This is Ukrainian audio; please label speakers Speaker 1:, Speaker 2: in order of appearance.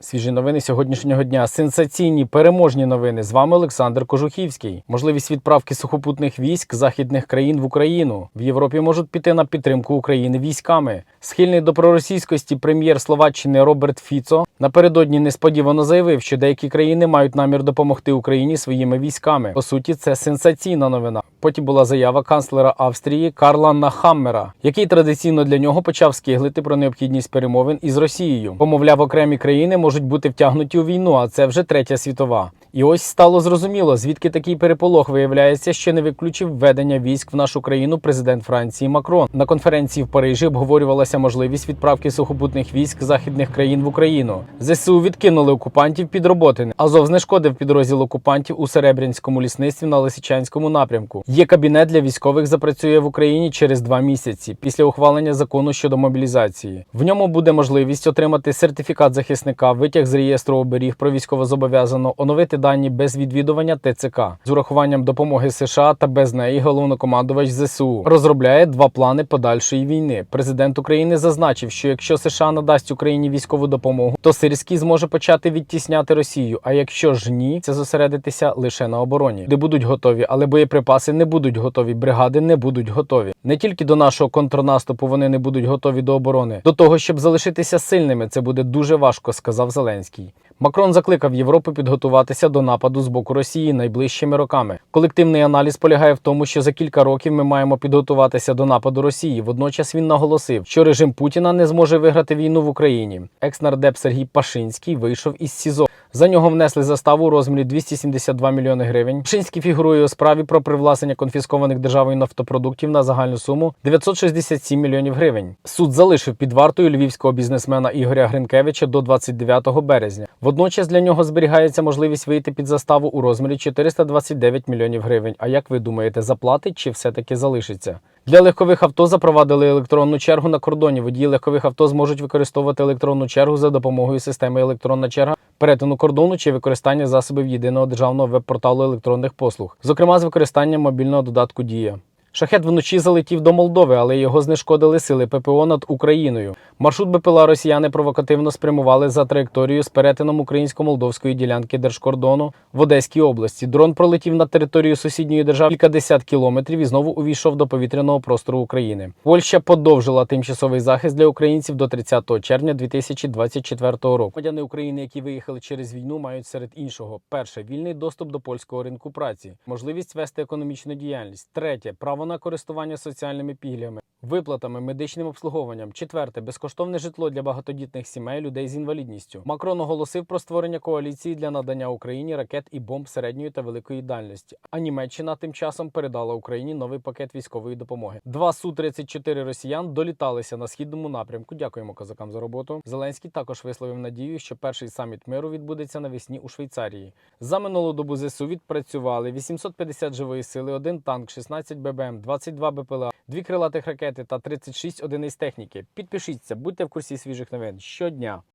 Speaker 1: Свіжі новини сьогоднішнього дня. Сенсаційні переможні новини. З вами Олександр Кожухівський. Можливість відправки сухопутних військ західних країн в Україну. В Європі можуть піти на підтримку України військами. Схильний до проросійськості прем'єр Словаччини Роберт Фіцо напередодні несподівано заявив, що деякі країни мають намір допомогти Україні своїми військами. По суті, це сенсаційна новина. Потім була заява канцлера Австрії Карла Нахаммера, який традиційно для нього почав скиглити про необхідність перемовин із Росією. Помовляв, окремі країни можуть бути втягнуті у війну, а це вже третя світова. І ось стало зрозуміло, звідки такий переполох виявляється, що не виключив введення військ в нашу країну президент Франції Макрон. На конференції в Парижі обговорювалася можливість відправки сухопутних військ західних країн в Україну. ЗСУ відкинули окупантів під роботи. Азов знешкодив підрозділ окупантів у Серебрянському лісництві на Лисичанському напрямку. Є кабінет для військових запрацює в Україні через два місяці після ухвалення закону щодо мобілізації. В ньому буде можливість отримати сертифікат захисника, витяг з реєстру оберіг про військовозобов'язаного, оновити дані без відвідування ТЦК з урахуванням допомоги США та без неї головнокомандувач ЗСУ розробляє два плани подальшої війни. Президент України зазначив, що якщо США надасть Україні військову допомогу, то Сирський зможе почати відтісняти Росію. А якщо ж ні, це зосередитися лише на обороні, де будуть готові, але боєприпаси не будуть готові, бригади не будуть готові. Не тільки до нашого контрнаступу вони не будуть готові до оборони. До того, щоб залишитися сильними, це буде дуже важко, сказав Зеленський. Макрон закликав Європу підготуватися до нападу з боку Росії найближчими роками. Колективний аналіз полягає в тому, що за кілька років ми маємо підготуватися до нападу Росії. Водночас він наголосив, що режим Путіна не зможе виграти війну в Україні. Екс-нардеп Сергій Пашинський вийшов із СІЗО. За нього внесли заставу у розмірі 272 мільйони гривень. Пашинський фігурує у справі про привласнення конфіскованих державою нафтопродуктів на загальну суму 967 мільйонів гривень. Суд залишив під вартою львівського бізнесмена Ігоря Гринкевича до 29 березня. Водночас для нього зберігається можливість вийти під заставу у розмірі 429 мільйонів гривень. А як ви думаєте, заплатить чи все-таки залишиться? Для легкових авто запровадили електронну чергу на кордоні. Водії легкових авто зможуть використовувати електронну чергу за допомогою системи електронна черга перетину кордону чи використання засобів єдиного державного веб-порталу електронних послуг, зокрема з використанням мобільного додатку Дія. Шахет вночі залетів до Молдови, але його знешкодили сили ППО над Україною. Маршрут БПЛА росіяни провокативно спрямували за траєкторією з перетином українсько-молдовської ділянки держкордону в Одеській області. Дрон пролетів над територію сусідньої держави кількадесят кілометрів і знову увійшов до повітряного простору України. Польща подовжила тимчасовий захист для українців до 30 червня 2024 року. Громадяни України, які виїхали через війну, мають серед іншого: перше вільний доступ до польського ринку праці, можливість вести економічну діяльність. Третє право на користування соціальними пільгами, виплатами, медичним обслуговуванням. Четверте безкоштовне житло для багатодітних сімей, людей з інвалідністю. Макрон оголосив про створення коаліції для надання Україні ракет і бомб середньої та великої дальності. А Німеччина тим часом передала Україні новий пакет військової допомоги. Два су 34 росіян доліталися на східному напрямку. Дякуємо козакам за роботу. Зеленський також висловив надію, що перший саміт миру відбудеться навесні у Швейцарії. За минулу добу ЗСУ відпрацювали 850 живої сили, один танк, 16 ББМ, 22 БПЛА, дві крилатих ракети та 36 одиниць техніки. Підпишіться, будьте в курсі свіжих новин щодня.